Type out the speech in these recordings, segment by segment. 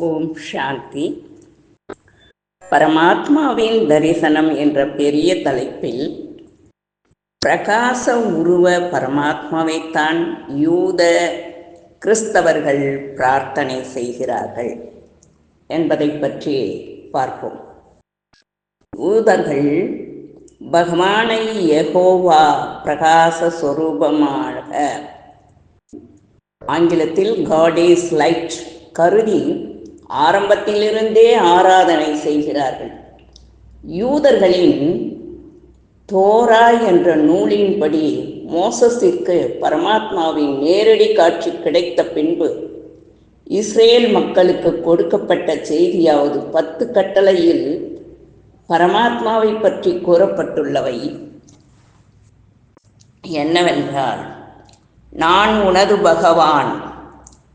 ஓம் சாந்தி. பரமாத்மாவின் தரிசனம் என்ற பெரிய தலைப்பில் பிரகாச உருவ பரமாத்மாவைத்தான் யூத கிறிஸ்தவர்கள் பிரார்த்தனை செய்கிறார்கள் என்பதை பற்றி பார்ப்போம். யூதர்கள் பகவானை எகோவா பிரகாச சொரூபமாக ஆங்கிலத்தில் காட் இஸ் லைட் கருதி ஆரம்பத்திலிருந்தே ஆராதனை செய்கிறார்கள். யூதர்களின் தோரா என்ற நூலின்படி மோசஸிற்கு பரமாத்மாவின் நேரடி காட்சி கிடைத்த பின்பு இஸ்ரேல் மக்களுக்கு கொடுக்கப்பட்ட செய்தியாவது பத்து கட்டளையில் பரமாத்மாவை பற்றி கூறப்பட்டுள்ளவை. என்னவென்றால் நான் உனது பகவான்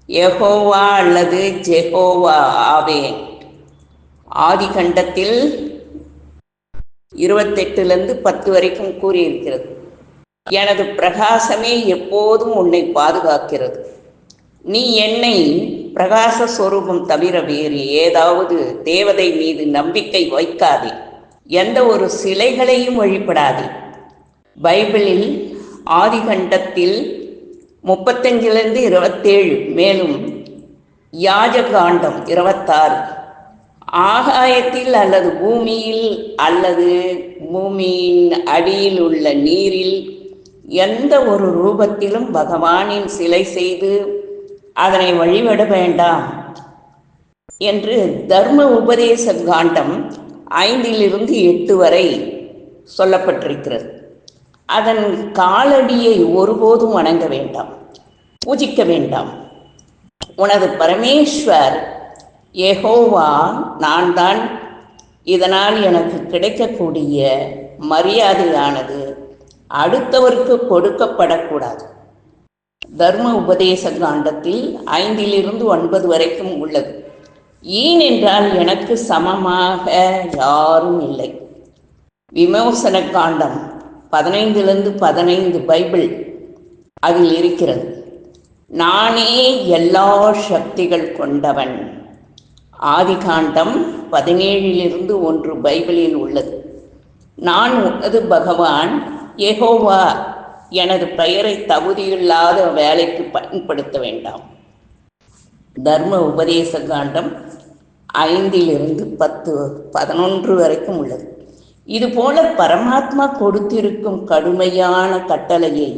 யெகோவா அல்லது ஜெகோவா ஆவே ஆதிகண்டத்தில் இருபத்தெட்டுலேருந்து பத்து வரைக்கும் கூறியிருக்கிறது. எனது பிரகாசமே எப்போதும் உன்னை பாதுகாக்கிறது. நீ என்னை பிரகாச சொரூபம் தவிர வேறு ஏதாவது தேவதை மீது நம்பிக்கை வைக்காதே. எந்த ஒரு சிலைகளையும் வழிபடாதே. பைபிளில் ஆதிகண்டத்தில் முப்பத்தஞ்சிலிருந்து இருபத்தேழு மேலும் யாஜகாண்டம் இருபத்தாறு. ஆகாயத்தில் அல்லது பூமியில் அல்லது பூமியின் அடியில் உள்ள நீரில் எந்த ஒரு ரூபத்திலும் பகவானின் சிலை செய்து அதனை வழிபட வேண்டாம் என்று தர்ம உபதேச காண்டம் ஐந்திலிருந்து எட்டு வரை சொல்லப்பட்டிருக்கிறது. அதன் காலடியை ஒருபோதும் வணங்க வேண்டாம். பூஜிக்க வேண்டாம். உனது பரமேஸ்வர் எஹோவா நான் தான் இதனால் எனக்கு கிடைக்கக்கூடிய மரியாதையானது அடுத்தவருக்கு கொடுக்கப்படக்கூடாது. தர்ம உபதேச காண்டத்தில் ஐந்திலிருந்து ஒன்பது வரைக்கும் உள்ளது. ஏன் என்றால் எனக்கு சமமாக யாரும் இல்லை. விமோசன காண்டம். பதினைந்திலிருந்து பதினைந்து பைபிள் அதில் இருக்கிறது. நானே எல்லா சக்திகள் கொண்டவன். ஆதிகாண்டம் பதினேழிலிருந்து ஒன்று பைபிளில் உள்ளது. நான் உனது பகவான் ஏகோவா எனது பெயரை தகுதியில்லாத வேலைக்கு பயன்படுத்த வேண்டாம். தர்ம உபதேச காண்டம் ஐந்திலிருந்து பத்து பதினொன்று வரைக்கும் உள்ளது. இதுபோல பரமாத்மா கொடுத்திருக்கும் கடுமையான கட்டளையை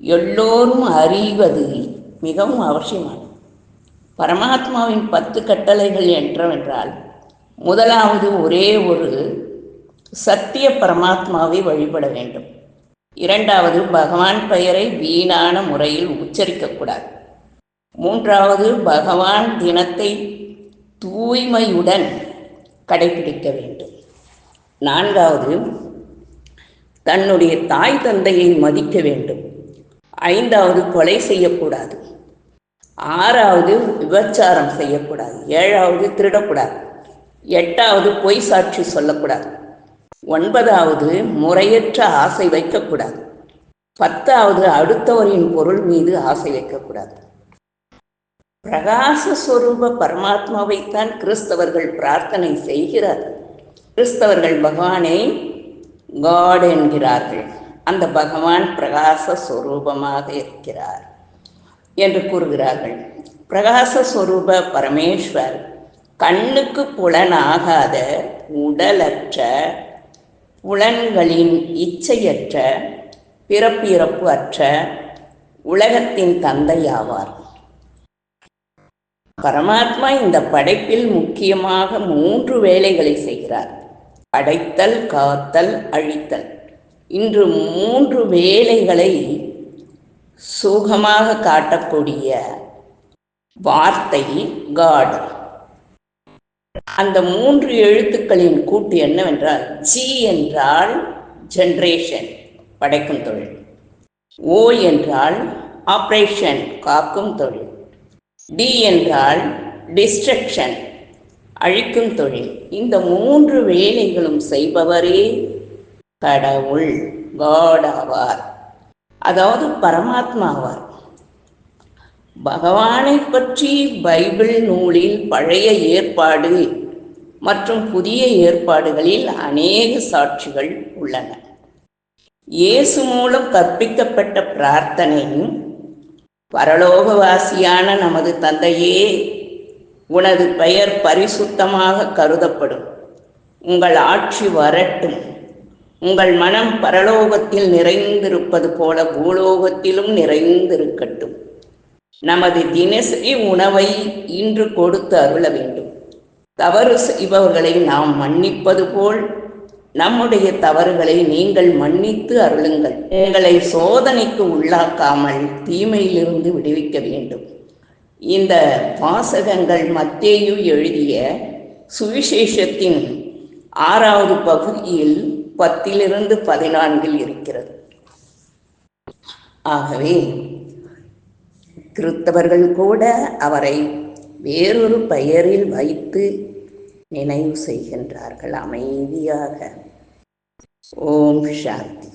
எல்லோரும் அறிவது மிகவும் அவசியமானது. பரமாத்மாவின் பத்து கட்டளைகள் என்றவென்றால் முதலாவது ஒரே ஒரு சத்திய பரமாத்மாவை வழிபட வேண்டும். இரண்டாவது பகவான் பெயரை வீணான முறையில் உச்சரிக்கக்கூடாது மூன்றாவது பகவான் தினத்தை தூய்மையுடன் கடைபிடிக்க வேண்டும். நான்காவது தன்னுடைய தாய் தந்தையை மதிக்க வேண்டும். ஐந்தாவது கொலை செய்யக்கூடாது. ஆறாவது விபச்சாரம் செய்யக்கூடாது. ஏழாவது திருடக்கூடாது. எட்டாவது பொய் சாட்சி சொல்லக்கூடாது. ஒன்பதாவது முறையற்ற ஆசை வைக்கக்கூடாது. பத்தாவது அடுத்தவரின் பொருள் மீது ஆசை வைக்கக்கூடாது. பிரகாச ஸ்வரூப பரமாத்மாவைத்தான் கிறிஸ்தவர்கள் பிரார்த்தனை செய்கிறார்கள். கிறிஸ்தவர்கள் பகவானை காட் என்கிறார்கள். அந்த பகவான் பிரகாச ஸ்வரூபமாக இருக்கிறார் என்று கூறுகிறார்கள். பிரகாச ஸ்வரூப பரமேஸ்வர் கண்ணுக்கு புலனாகாத உடலற்ற புலன்களின் இச்சையற்ற பிறப்பிறப்பு அற்ற உலகத்தின் தந்தையாவார். பரமாத்மா இந்த படைப்பில் முக்கியமாக மூன்று வேலைகளை செய்கிறார். படைத்தல் காத்தல் அழித்தல். இன்று மூன்று வேலைகளை சுகமாக காட்டக்கூடிய வார்த்தை காட் அந்த மூன்று எழுத்துக்களின் கூட்டு என்னவென்றால் ஜி என்றால் ஜென்ரேஷன் படைக்கும் தொழில். ஓ என்றால் ஆப்ரேஷன் காக்கும் தொழில். டி என்றால் டிஸ்ட்ரக்ஷன் அழிக்கும் தொழில். இந்த மூன்று வேலைகளும் செய்பவரே கடவுள் காட் ஆவார். அதாவது பரமாத்மா ஆவார் பகவானை பற்றி பைபிள் நூலில் பழைய ஏற்பாடு மற்றும் புதிய ஏற்பாடுகளில் அநேக சாட்சிகள் உள்ளன. இயேசு மூலம் கற்பிக்கப்பட்ட பிரார்த்தனையும் பரலோகவாசியான நமது தந்தையே உனது பெயர் பரிசுத்தமாக கருதப்படும். உங்கள் ஆட்சி வரட்டும். உங்கள் மனம் பரலோகத்தில் நிறைந்திருப்பது போல பூலோகத்திலும் நிறைந்திருக்கட்டும். நமது தினசரி உணவை இன்று கொடுத்து அருள வேண்டும். தவறு செய்பவர்களை நாம் மன்னிப்பது போல் நம்முடைய தவறுகளை நீங்கள் மன்னித்து அருளுங்கள். உங்களை சோதனைக்கு உள்ளாக்காமல் தீமையிலிருந்து விடுவிக்க வேண்டும். இந்த வாசகங்கள் மத்தேயு எழுதிய சுவிசேஷத்தின் ஆறாவது பகுதியில் பத்திலிருந்து பதினான்கில் இருக்கிறது. ஆகவே கிறிஸ்தவர்கள் கூட அவரை வேறொரு பெயரில் வைத்து நினைவு செய்கின்றார்கள் அமைதியாக. ஓம் சாந்தி.